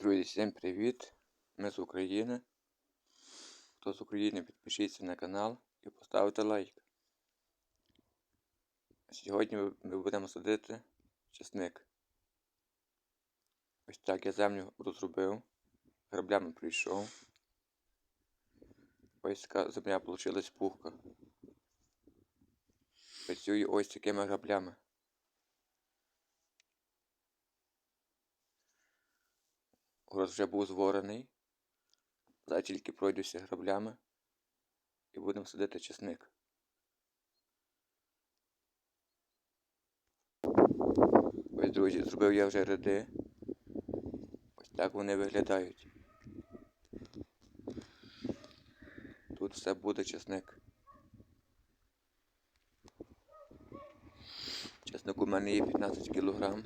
Друзі, всім привіт! Ми з України. Хто з України, підпишіться на канал і поставте лайк. Сьогодні ми будемо садити чесник. Ось так я землю розробив, граблями прийшов. Ось така земля вийшла пухка. Працюю ось такими граблями. Город вже був зворений. Зараз тільки пройдуся граблями і будемо садити чесник. Ось, друзі, зробив я вже ряди. Ось так вони виглядають. Тут все буде чесник. Чесник у мене є 15 кілограм.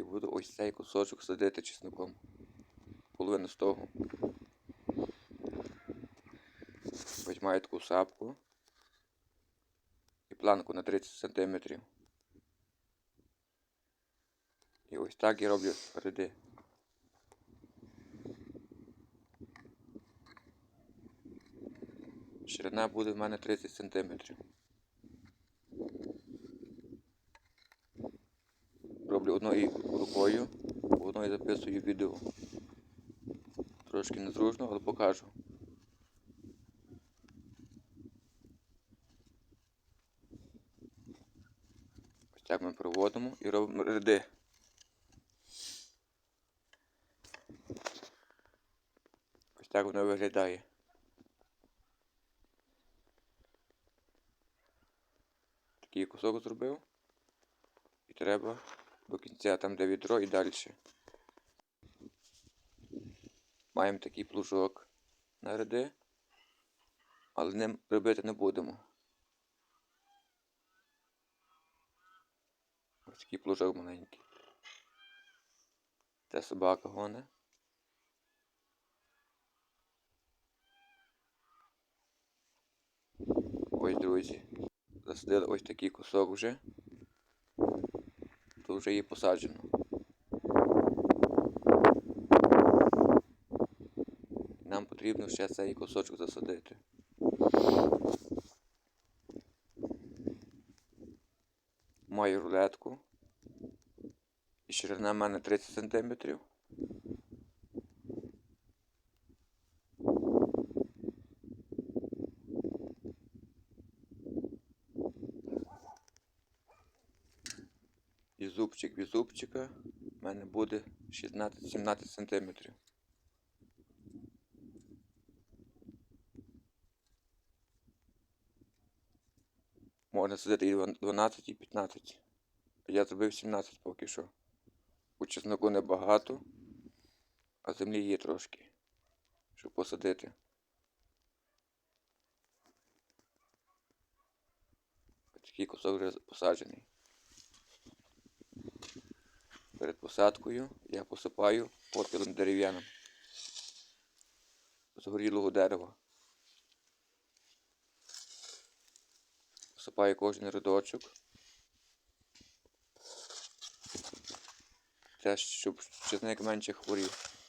І буду ось цей кусочок садити чесником. Половину з того. Ось таку сапку. І планку на 30 см. І ось так я роблю ряди. Ширина буде в мене 30 см. Роблю одною рукою, одною записую відео. Трошки незручно, але покажу. Ось так ми проводимо і робимо ряди. Ось так воно виглядає. Такий кусок зробив. І треба до кінця там де відро і далі. Маємо такий плужок на ряди, але ним робити не будемо. Ось такий плужок маленький. Це собака гоне. Ось, друзі. Засадили ось такий кусок вже. Тут вже є посаджено. Нам потрібно ще цей кусочок засадити. Маю рулетку. І ширина в мене 30 см. І зубчик від зубчика в мене буде 16-17 см. Можна сидіти і 12, і 15. Я зробив 17 поки що. У чесноку небагато, а землі є трошки, щоб посадити. Такий кусок вже посаджений. Перед посадкою я посипаю попілом дерев'яним згорілого дерева. Посипаю кожен рядочок. Це щоб чесник менше хворів.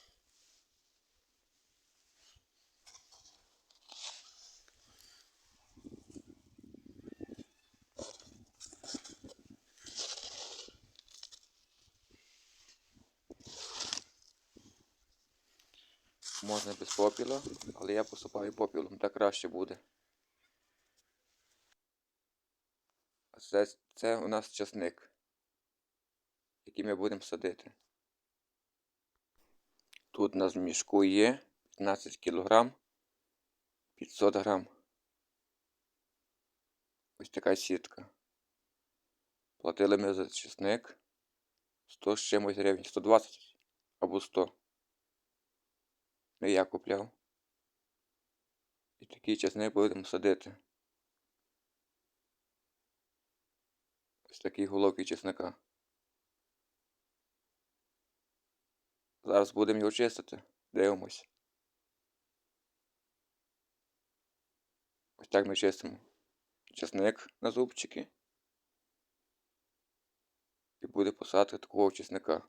Можна без попіла, але я посипаю попілом, так краще буде. Це, це у нас часник, який ми будемо садити. Тут у нас в мішку є 15 кг 500 грам. Ось така сітка. Платили ми за чесник 100 з чимось гривень, 120 або 100. Я купляв. І такий чесник будемо садити. Ось такі головки чесника. Зараз будемо його чистити. Дивимось. Ось так ми чистимо. Чесник на зубчики. І буде посадка такого чесника.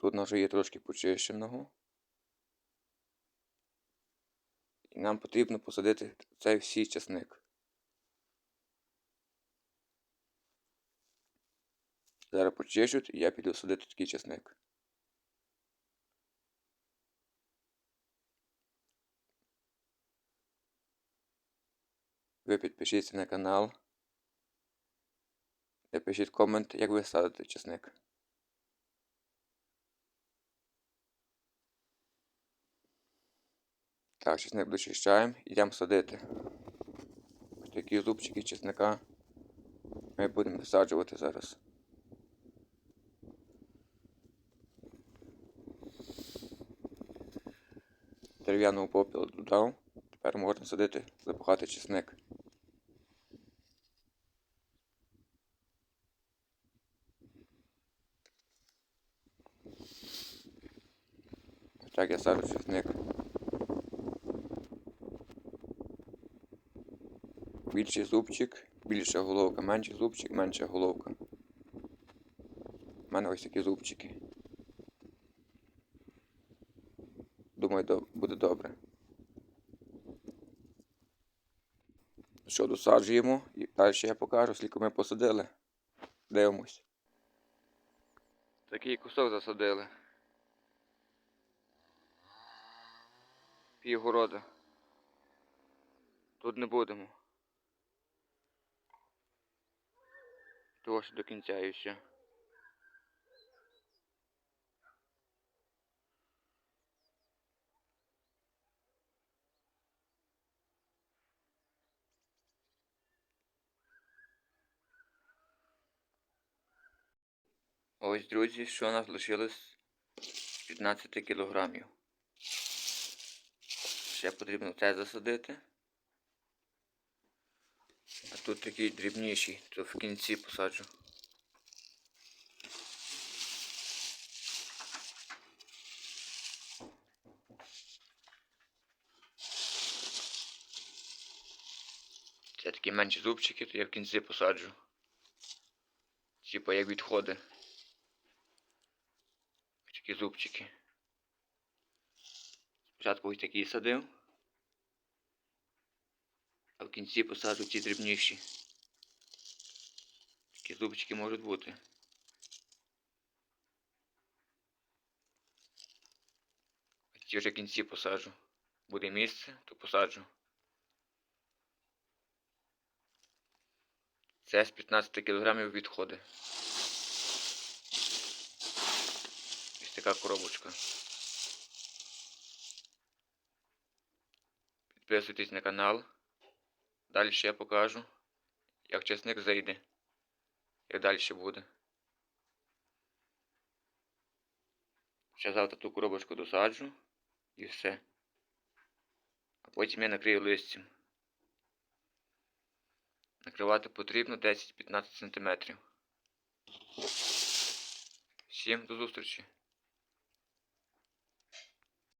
Тут вже є трошки почищеного. І нам потрібно посадити цей всій чесник. Зараз почищуть і я піду садити такий чесник. Ви підпишіться на канал. Напишіть комент, як ви садите чесник. Так, чесник дочищаємо, йдемо садити. Ось такі зубчики чесника ми будемо висаджувати зараз. Дерев'яного попілу додав. Тепер можна садити, запахати чесник. Так я саджу чесник. Більший зубчик, більша головка, менший зубчик, менша головка. У мене ось такі зубчики. Думаю, буде добре. Що досаджуємо і далі я покажу, скільки ми посадили. Дивимось. Такий кусок засадили. Півгорода. Тут не будемо. Того що до кінця і все. Ось, друзі, що у нас лишилось з 15 кілограмів. Ще потрібно це засадити. Тут такий дрібніший, то в кінці посаджу. Це такі менші зубчики, то я в кінці посаджу. Типа як відходи. Такі зубчики. Спочатку ось такі садив. А в кінці посаджу ці дрібніші. Такі зубчики можуть бути. А ці вже в кінці посаджу. Буде місце, то посаджу. Це з 15 кг відходи. Ось така коробочка. Підписуйтесь на канал. Далі я покажу, як чесник зайде. Як далі буде. Ще завтра ту коробочку досаджу і все. А потім я накрию листям. Накривати потрібно 10-15 см. Всім до зустрічі!